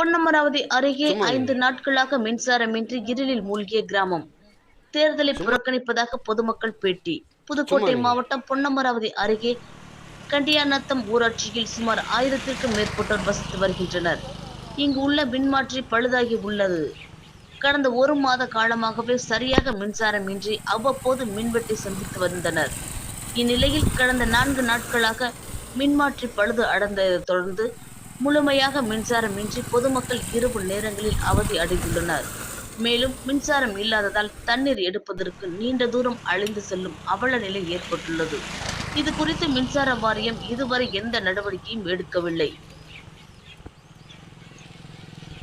பொன்னமராவதி அருகே ஐந்து நாட்களாக மின்சாரமின்றி இருளில் மூழ்கிய கிராமம். தேர்தலை புறக்கணிப்பதாக பொதுமக்கள் பேட்டி. புதுக்கோட்டை மாவட்டம் பொன்னமராவதி அருகே கண்டியாநத்தம் ஊராட்சியில் சுமார் ஆயிரத்திற்கும் மேற்பட்டோர் வசித்து வருகின்றனர். இங்கு உள்ள மின்மாற்றி பழுதாகி உள்ளது. கடந்த ஒரு மாத காலமாகவே சரியாக மின்சாரமின்றி அவ்வப்போது மின்வெட்டை சந்தித்து வந்தனர். இந்நிலையில் கடந்த நான்கு நாட்களாக மின்மாற்றி பழுது அடைந்ததை தொடர்ந்து முழுமையாக மின்சாரமின்றி பொதுமக்கள் இரவு நேரங்களில் அவதி அடைந்துள்ளனர். மேலும் மின்சாரம் இல்லாததால் தண்ணீர் எடுப்பதற்கு நீண்ட தூரம் அழிந்து செல்லும் அவல நிலை ஏற்பட்டுள்ளது. இது குறித்து மின்சார வாரியம் இதுவரை எந்த நடவடிக்கையும் எடுக்கவில்லை.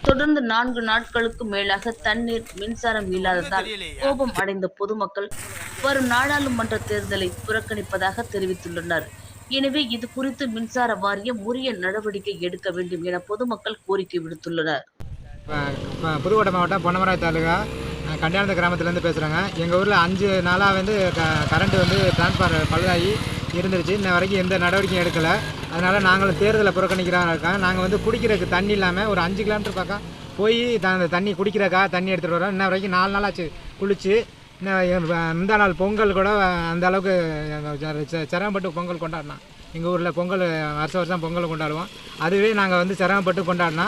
தொடர்ந்து நான்கு நாட்களுக்கு மேலாக தண்ணீர் மின்சாரம் இல்லாததால் கோபம் அடைந்த பொதுமக்கள் வரும் நாடாளுமன்ற தேர்தலை புறக்கணிப்பதாக தெரிவித்துள்ளனர். எனவே இது குறித்து மின்சார வாரியம் உரிய நடவடிக்கை எடுக்க வேண்டும் என பொதுமக்கள் கோரிக்கை விடுத்துள்ளனர். இப்போ புதுக்கோட்டை மாவட்டம் பொன்னமராய் தாலுகா கண்டியானந்த கிராமத்துலேருந்து பேசுகிறாங்க எங்கள் ஊரில் அஞ்சு நாளாக வந்து க கரண்ட்டு வந்து டிரான்ஸ்ஃபார் பழுதாகி இருந்துருச்சு. இன்ன வரைக்கும் எந்த நடவடிக்கையும் எடுக்கலை. அதனால் நாங்களும் தேர்தலை புறக்கணிக்கிறவங்க இருக்காங்க. நாங்கள் வந்து குடிக்கிறதுக்கு தண்ணி இல்லாமல் ஒரு அஞ்சு கிலோமீட்டர் பக்கம் போய் த அந்த தண்ணி குடிக்கிறக்கா தண்ணி எடுத்துகிட்டு வரோம். இன்ன வரைக்கும் நாலு நாளாச்சு குளிச்சு. இன்னும் இந்த நாள் பொங்கல் கூட அந்த அளவுக்கு ச- சிரமப்பட்டு பொங்கல் கொண்டாடினா எங்கள் ஊரில் பொங்கல் வருஷம் வருஷம் பொங்கல் கொண்டாடுவோம். அதுவே நாங்கள் வந்து சிரமப்பட்டு கொண்டாடினா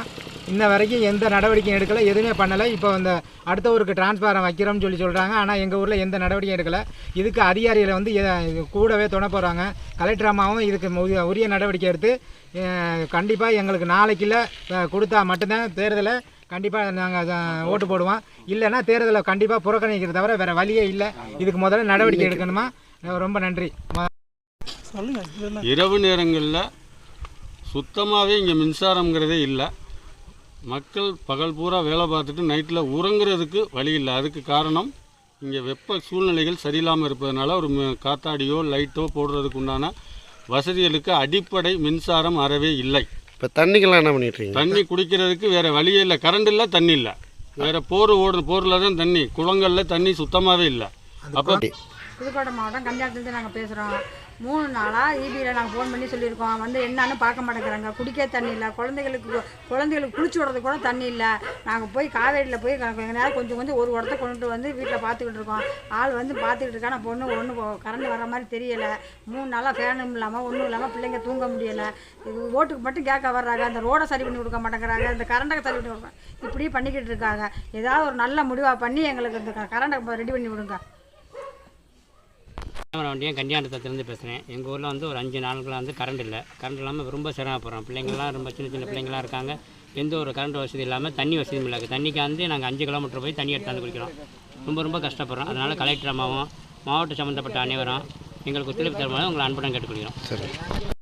இன்ன வரைக்கும் எந்த நடவடிக்கையும் எடுக்கலை எதுவுமே பண்ணலை. இப்போ அந்த அடுத்த ஊருக்கு டிரான்ஸ்பாரம் வைக்கிறோம்னு சொல்லி சொல்கிறாங்க ஆனால் எங்கள் ஊரில் எந்த நடவடிக்கையும் எடுக்கலை. இதுக்கு அதிகாரிகளை வந்து கூடவே துணை போகிறாங்க கலெக்டர் அம்மாவும் இதுக்கு உரிய- உரிய நடவடிக்கை எடுத்து கண்டிப்பாக எங்களுக்கு நாளைக்குள்ள கொடுத்தா மட்டும்தான் தேர்தலை கண்டிப்பாக நாங்கள் ஓட்டு போடுவோம். இல்லைன்னா தேர்தலை கண்டிப்பாக புறக்கணிக்கிறத தவிர வேறு வழியே இல்லை. இதுக்கு முதல்ல நடவடிக்கை எடுக்கணுமா? ரொம்ப நன்றி. இரவு நேரங்களில் சுத்தமாகவே இங்கே மின்சாரங்கிறதே இல்லை. மக்கள் பகல் பூரா வேலை பார்த்துட்டு நைட்டில் உறங்குறதுக்கு வழி இல்லை. அதுக்கு காரணம் இங்கே வெப்ப சூழ்நிலைகள் சரியில்லாமல் இருப்பதனால ஒரு ம- காத்தாடியோ லைட்டோ போடுறதுக்கு உண்டான வசதிகளுக்கு அடிப்படை மின்சாரம் அறவே இல்லை. இப்போ தண்ணிக்கெல்லாம் என்ன பண்ணிட்டு தண்ணி குடிக்கிறதுக்கு வேறு வழியே இல்லை. கரண்ட் இல்லை தண்ணி இல்லை. வேறு போர் ஓடு போரில் தான் தண்ணி. குளங்கள்ல தண்ணி சுத்தமாகவே இல்லை. அப்போ புதுக்கோட்டை மாவட்டம் கண்டியாத்துலேருந்து நாங்கள் பேசுகிறோம் மூணு நாளாக ஈபியில் நாங்கள் ஃபோன் பண்ணி சொல்லியிருக்கோம். வந்து என்னன்னு பார்க்க மாட்டேங்கிறாங்க. குடிக்க தண்ணி இல்லை. குழந்தைகளுக்கு குழந்தைகளுக்கு குளிச்சு விடுறது கூட தண்ணி இல்லை. நாங்கள் போய் காவேரியில் போய் க- நேரம் கொஞ்சம் கொஞ்சம் ஒரு இடத்த கொண்டுட்டு வந்து வீட்டில் பார்த்துக்கிட்டு இருக்கோம். ஆள் வந்து பார்த்துக்கிட்டு இருக்கா நான் பொண்ணு ஒன்று கரண்ட் வர மாதிரி தெரியலை. மூணு நாளாக ஃபேனும் இல்லாமல் ஒன்றும் இல்லாமல் பிள்ளைங்க தூங்க முடியலை. இது ஓட்டுக்கு மட்டும் கேட்க வர்றாங்க. அந்த ரோடை சரி பண்ணி கொடுக்க மாட்டேங்கிறாங்க. இந்த கரண்ட்டை சரி பண்ணி கொடுக்க இப்படி பண்ணிக்கிட்டு இருக்காங்க. ஏதாவது ஒரு நல்ல முடிவாக பண்ணி எங்களுக்கு இந்த கரண்ட்டை ரெடி பண்ணி விடுங்க வண்டியும் கண்டியாண்டத்திலேருந்து பேசுகிறேன். எங்கள் ஊரில் வந்து ஒரு அஞ்சு நாட்களாக வந்து கரண்ட் இல்லை. கரண்ட் இல்லாமல் ரொம்ப சிரமப்படுறோம் பிள்ளைங்கள்லாம் ரொம்ப சின்ன சின்ன பிள்ளைங்களாம் இருக்காங்க. எந்த ஒரு கரண்ட் வசதி இல்லாமல் தண்ணி வசதியும் இல்லை. தண்ணிக்கு வந்து நாங்கள் அஞ்சு கிலோமீட்டர் போய் தண்ணி எடுத்தாந்து குடிக்கிறோம். ரொம்ப ரொம்ப கஷ்டப்படுறோம். அதனால் கலெக்டர் அம்மாவும் மாவட்டம் சம்மந்தப்பட்ட அனைவரும் எங்களுக்கு ஒத்துழைப்பு தருமாறு உங்களை அன்புடன் கேட்டுக்கொள்கிறோம். சரி.